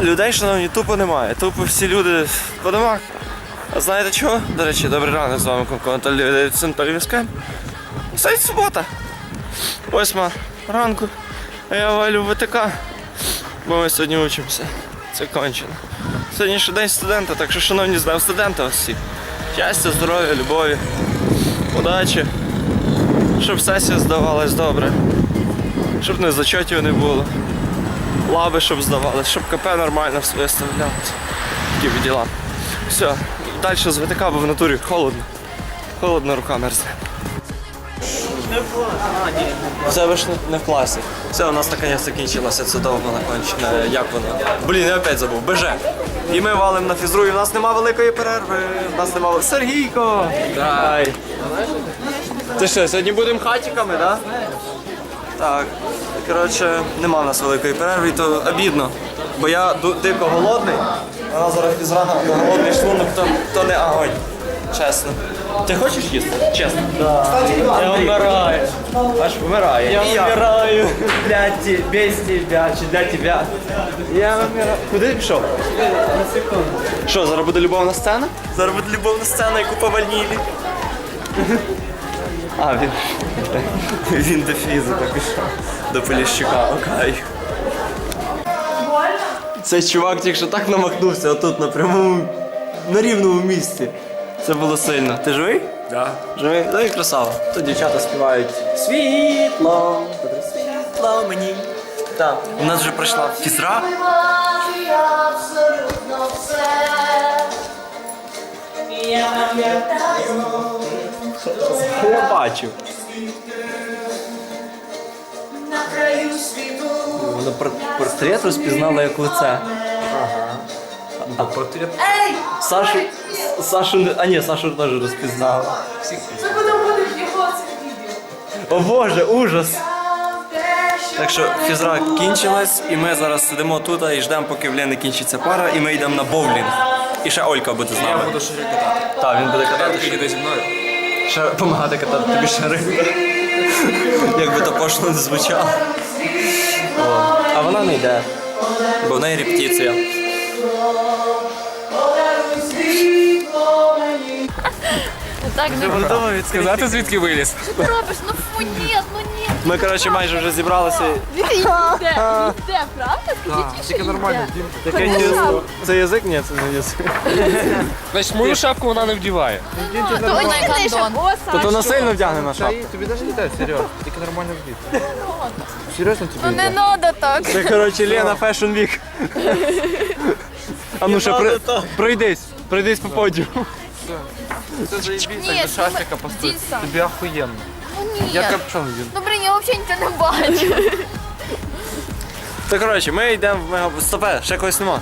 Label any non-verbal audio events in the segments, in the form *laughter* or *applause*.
людей, шановні, тупо немає. Тупо всі люди по домах. А знаєте чого? До речі, добрий ранок з вами Комко Анатолій Віскем. Стоїть субота. Восьма ранку. А я валю в ВТК. Бо ми сьогодні учимося. Це кончено. Сьогодні ще день студента, так що, шановні, з днем студента всіх. Щастя, здоров'я, любові, удачі. Щоб сесія здавалась добре. Щоб не зачотів не було. Лаби, щоб здавали, щоб КП нормально все виставлялося. Такі діла. Все, далі з ВТК, бо в натурі холодно. Холодно, рука мерзне. Це ви ж не, в класі. Все, у нас наконець закінчилося, це довго накончено. Як воно? Блін, я опять забув. БЖ. І ми валимо на фізру, і в нас нема великої перерви. В нас нема. Сергійко! Дай. Ти що, сьогодні будемо хатіками, так? Да? Так. Коротше, нема в нас великої перерви, то обідно. Бо я дико голодний, а нас зараз із рана голодний шлунок, то, то не огонь. Чесно. Ти хочеш їсти? Чесно. Я вмираю. Аж вмирає. Я вмираю. Для тебе, без тебе, чи для тебе. Я вмираю. Куди ти пішов? На секунду. Що, зараз буде любовна сцена? Зараз буде любовна сцена і купа ванілі. А, він. Він до фізика пішов. До Поліщука, окей. Цей чувак тільки що так намахнувся отут на прямому, на рівному місці. Це було сильно. Ти живий? Да. Живий? Ну і красава. Тут дівчата співають світло, світло мені. Так, у нас вже пройшла фізра. Абсолютно все. Я пам'ятаю, Я бачив. Вона портрет розпізнала як лице. Портрет. Ей! Сашу, Сашу, не- а ні, Сашу теж розпізнала. Це буде буде його це відео. О боже, ужас! Так що фізра кінчилась, і ми зараз сидимо тут і ждемо, поки в Лени кінчиться пара, і ми йдемо на боулінг. І ще Олька буде з Я буду шире катати. Так, він буде катати Ти ще, їде зі мною. Ще допомагати катати тобі шари. Як би то пошло не звучало. О, а вона не йде. Бо в неї рептиція. Так, не Готова відсказати, звідки виліз? що ти робиш? Ну фу, ні, ну ні. Ми, коротше, майже вже зібралися. Він йде, він йде, правда? Скажіть, що Тільки нормально. йде. Таке чесно. Це язик? Ні, це не язик. Значить, мою шапку вона не вдіває. А, То ось ти ще боса. Тобто вона сильно вдягне на шапку. Тобі навіть не дай, серйозно. Тільки нормально вдіти. Серйозно тобі Ну не надо так. Це, коротше, Лена Fashion Week. А ну ще при... пройдись, пройдись по подію. Це заєбіться, Ні, як. Дійсно. Тобі охуєнно. Ну ні. Я вдів. Ну блін, я взагалі нічого не бачу. То коротше, ми йдемо в мега. Стопе, ще когось нема.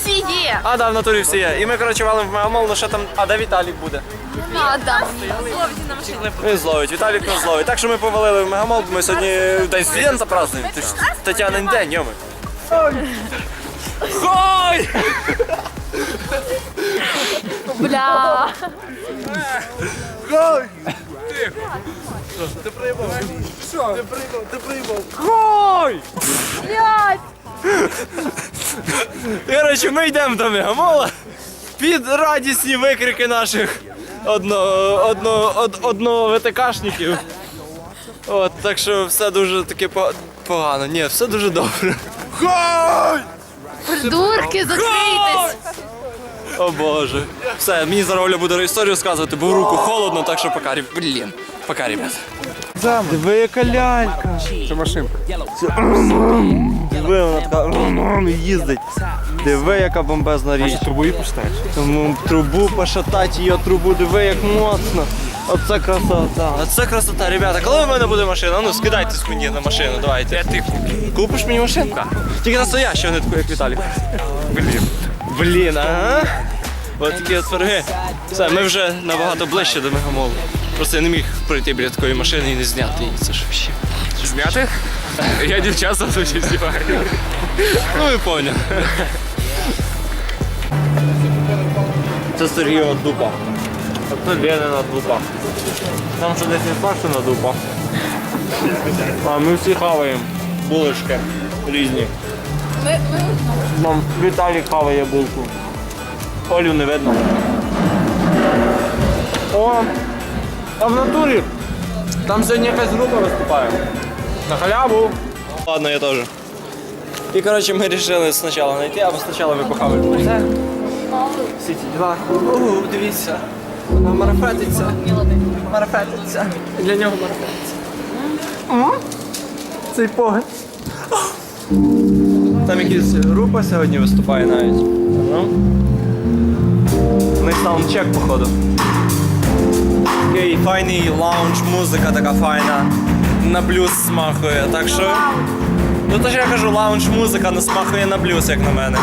Всі є. А, да, в натурі всі є. І ми, коротше, валимо в мегамол, ну що там, а де Віталік буде? Не надо. Зловці на машині. Він зловить, Віталік нас зловить. Так що ми повалили в мегамол, бо ми сьогодні день студента празднуємо. Ти ж Тетянин день, йоми. Хой! Бля. Хой! Хой! Блядь. Коротше, ми йдемо до мегамола під радісні викрики наших одно, одно, од, одного ВТКшників. От, так що все дуже таке по- погано. Ні, все дуже добре. Хой! Придурки, закрийтесь. О боже. Все, мені зараз Оля буде історію розказувати, бо в руку холодно, так що пока, реб- блін. Пока, ребят. Диви, яка лялька. Це машинка. Диви, вона така «Рум-рум» і їздить. Диви, яка бомбезна річ. Трубу і пустаєш. Тому трубу пошатати її трубу, диви, як моцно. Оце красота. Оце красота, ребята. Коли в мене буде машина? Ну скидайтесь мені на машину, давайте. Я ти купиш мені машину? Тільки настоящу, не таку, як Віталій. Блін. Блін, ага. Ось такі от пироги. Все, ми вже набагато ближче до мегамолу. Просто я не міг пройти біля такої машини і не зняти її. Це ж ще. Зняти? Я дівчат зазвичай знімаю. Ну ви поняли. Це Сергієва дупа. А це Ленина дупа. Там ще десь не Сашина дупа. А ми всі хаваємо булочки різні. Ми, ми Нам Віталій хаває булку. Олю не видно. О! А в натурі. Там сьогодні якась група виступає. На халяву. Ладно, я теж. І коротше ми вирішили спочатку знайти, або спочатку ми похавали. Це Сіті 2. Ого, дивіться. Вона марафетиться. Марафетиться. Для нього марафетиться. Цей погляд. Там якась група сьогодні виступає навіть. Ну. У них саундчек, походу. Такий файний лаунж, музика така файна. На блюз смахує. Так що. Ну то ж я кажу, лаунж музика не смахує на блюз, як на мене.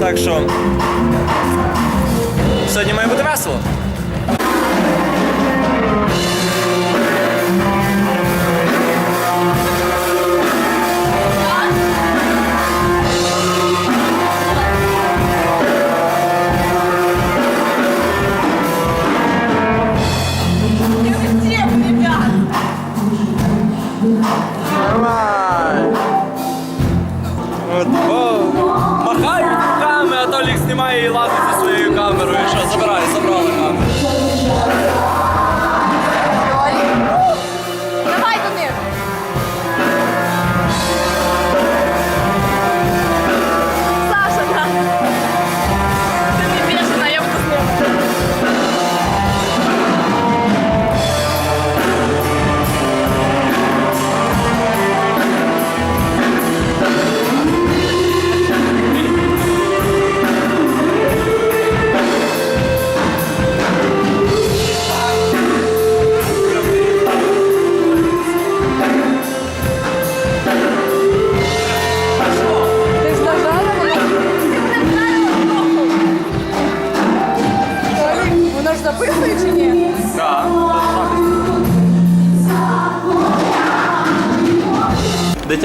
Так що. Сьогодні має бути весело.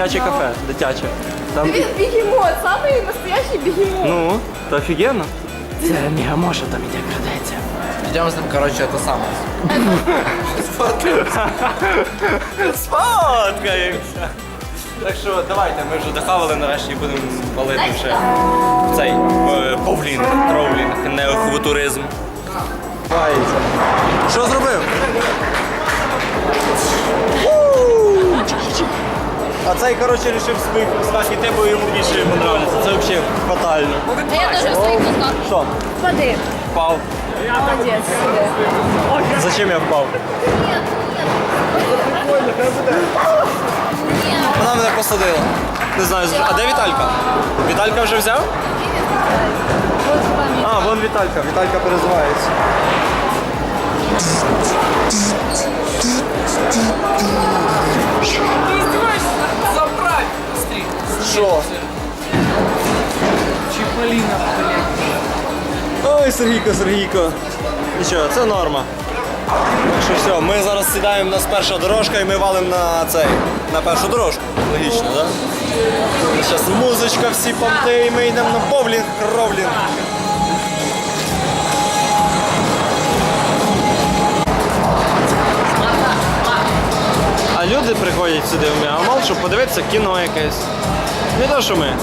Дитяче кафе, дитяче. Там, Він бігемот, самий настоящий бігемот. ну, то офігенно. Йдемо з ним, коротше, те саме. Сфоткаємося. Так що давайте, ми вже дохавали нарешті і будемо палити вже цей е, повлінг, троулінг, неохвотуризм. Що зробив? А цей, коротше, вирішив своїх кусках іти, бо йому більше йому подобається. Це взагалі фатально. Я дуже в своїх. Що? Води. Впав. Молодець. Зачем я впав? Вона мене посадила. Не знаю, з- а де Віталька? Віталька вже взяв? А, вон Віталька. Віталька перезивається. Забрать! Стрій! Що? Чіполіна, блядь. Ой, Сергійко, Сергійко. Нічого, це норма. Так що все, ми зараз сідаємо, у нас перша дорожка і ми валимо на цей, на першу дорожку. Логічно, так? Да? Зараз музичка, всі понти, і ми йдемо на бовлінг, кровлінг. А люди приходять сюди в Мегамол, щоб подивитися кіно якесь. Не то, що ми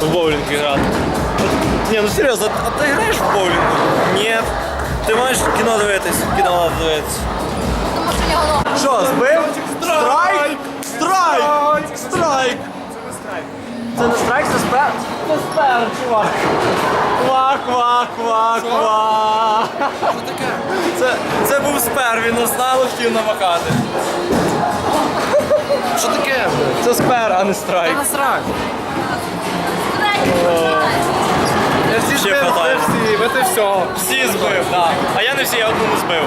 в боулінг грати. Ні, ну серйозно, а ти граєш в боулінг? Ні. Ти маєш кіно дивитись, кіно треба дивитись. Що збив? Страйк! Страйк! Страйк! Це не страйк, це спер. Це спер, чувак. Ква, ква, ква, ква. Що таке? Це, це був спер, він остану хотів намахати. Що таке. Це спер, а не страйк. Насрать! Я всі Ще збив, хватає. збив всі, от і все. Всі збив, так. А я не всі, я одну не збив.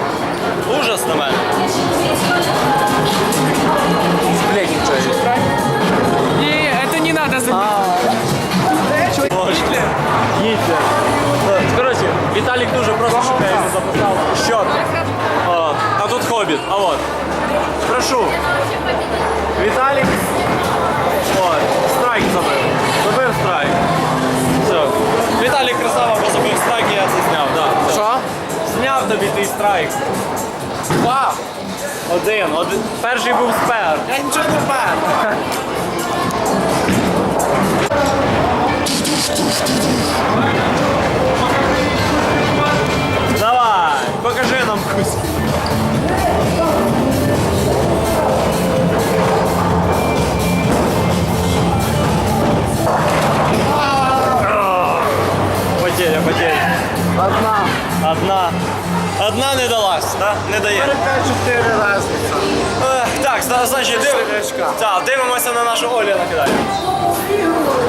Ужас на мене. Блядь, нічого. Не, это не надо забить. Боже. Їдьте. Е, Коротше, Віталік дуже просто шукає, йому записав щот. О, а тут хобіт. А от. Прошу. Віталік. От. Страйк забив. Забив страйк. Все. Віталік красава, бо забив страйк, і я це зняв. Да. Що? Зняв тобі твій страйк. Два. Один. Один. Перший був спер. Я нічого не впав. Давай, *laughs* Не дає. 4 разница. Е, Так, значить, див... Так, дивимося на нашу Олю накидаю.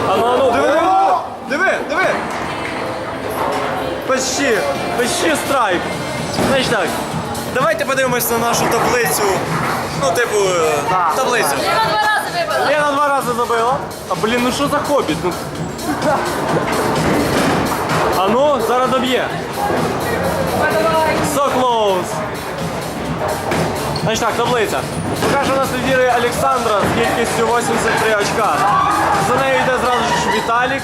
А ну, ну, диви, диви, диви, диви. Почти, почти страйк. Значить так, давайте подивимось на нашу таблицю. Ну, типу, е, таблицю. Я на два рази вибила. Лена два рази забила. А блін, ну що за хобіт? Ну. А ну, зараз доб'є. So close. Значить так, таблиця. Поки що у нас лідірує Олександра з кількістю 83 очка. За нею йде зразу ж Віталік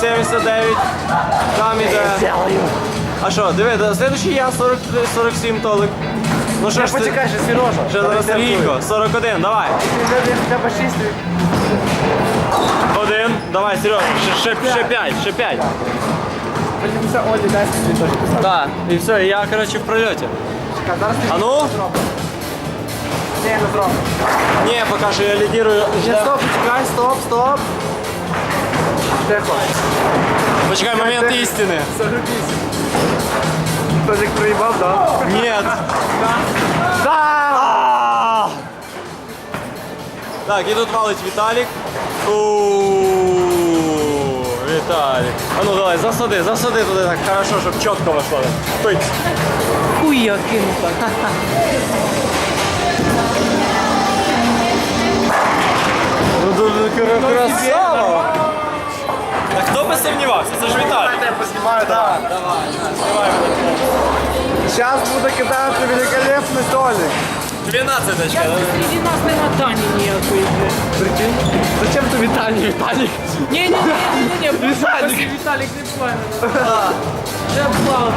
79. Там йде. А що, диви, да, слідуючий я 40, 47 толик. Ну що ж ти? Почекай, ще Сережа. Ще зараз Сергійко, 41, давай. Хоча 6. Один, давай, Сережа, ще, ще, ще п'ять, ще п'ять. Подивимося, Олі, дай свій теж писати. Так, і все, я, коротше, в прольоті. Чекай, зараз ти А ну? Ні, не зроблю. Ні, поки що я лідірую. Ні, стоп, почекай, стоп, стоп. Тихо. Почекай момент істини. 48. Тожик проїбав, да? Ні. Да! Так, і тут валить Віталік. У Віталік. А ну давай, засади, засади туди так хорошо, щоб чітко вийшло. Пить. Хуя кинута. Ну дуже красава. Так хто би сумнівався? Це ж Віталій. Я познімаю, так. Давай, давай, Зараз Сейчас буду кидати великолепний Толик. 12 очка. Среди нас нема Тани ніякої. Прикинь? Зачем ти Віталій? Віталік? Ні, ні, ні, ні, ні, Віталік. Віталік не правильно. Це плавно.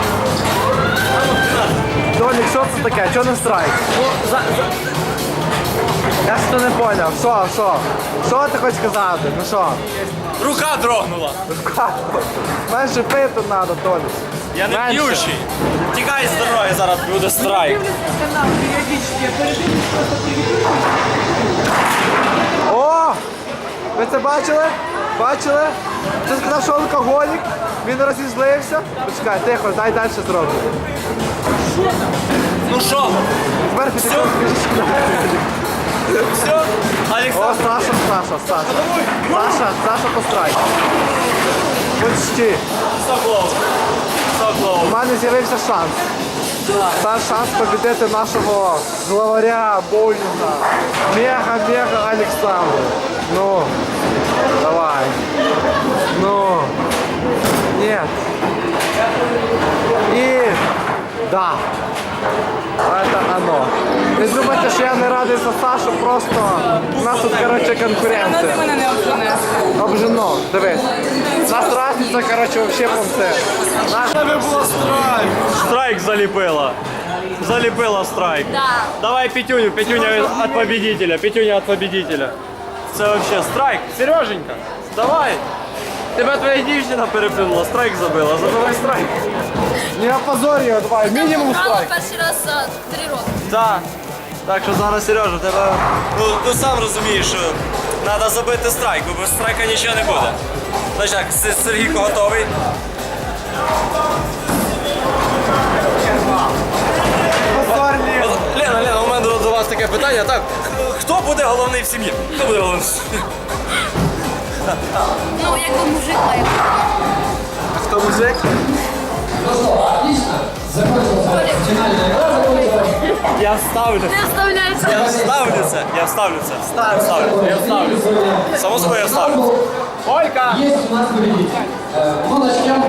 Толік, що це таке? Чого не страйк? Я ж то не поняв. Що, що? Що ти хочеш сказати? Ну що? Рука дрогнула. Менше пити треба, Толік. Я не Менше. п'ющий. Тікай з дороги, зараз буде страйк. Канал періодично, я передивлюсь просто. О! Ви це бачили? Бачили? Ти сказав, що алкоголік, він розізлився. Почекай, тихо, дай далі зроблю. Ну що? Тепер ти Все? О, Олександр. Саша, Саша, Саша. Саша, Саша по страйку. Почти. Соклоу. У мене з'явився шанс. Це шанс побідити нашого главаря боулінга. Мега-мега Олександру. Ну, давай. Ну. Нет. И да. Это оно. Не думайте, що я не радий за Сашу, просто у нас тут, коротше, конкуренція. Обжено, дивись. Нас разниця, коротше, вообще понце. Наш... Страйк заліпила. Заліпила страйк. Да. Давай Петюню, Петюня от победителя, Петюня от победителя. Це вообще страйк. Сереженька, давай. Тебе твоя дівчина переплюнула, страйк забила, забивай страйк. Не опозорь його, давай, мінімум Грала страйк. перший раз за три роки. Так. Так що зараз, Сережа, тебе. Ну, ти сам розумієш, що треба забити страйк, бо без страйка нічого не буде. Значить так, Сергійко готовий. Лена, Лена, у мене до, до вас таке питання. Так, хто буде головний в сім'ї? Хто буде головний? в сім'ї? Ну, якби мужик має бути. Хто мужик? Я вставлю. Не вставляйся. Я вставлю це. Я вставлю це. Я вставлю. Я вставлю. Само собою я вставлю. Олька! Есть у нас победитель. Ну, Моночка.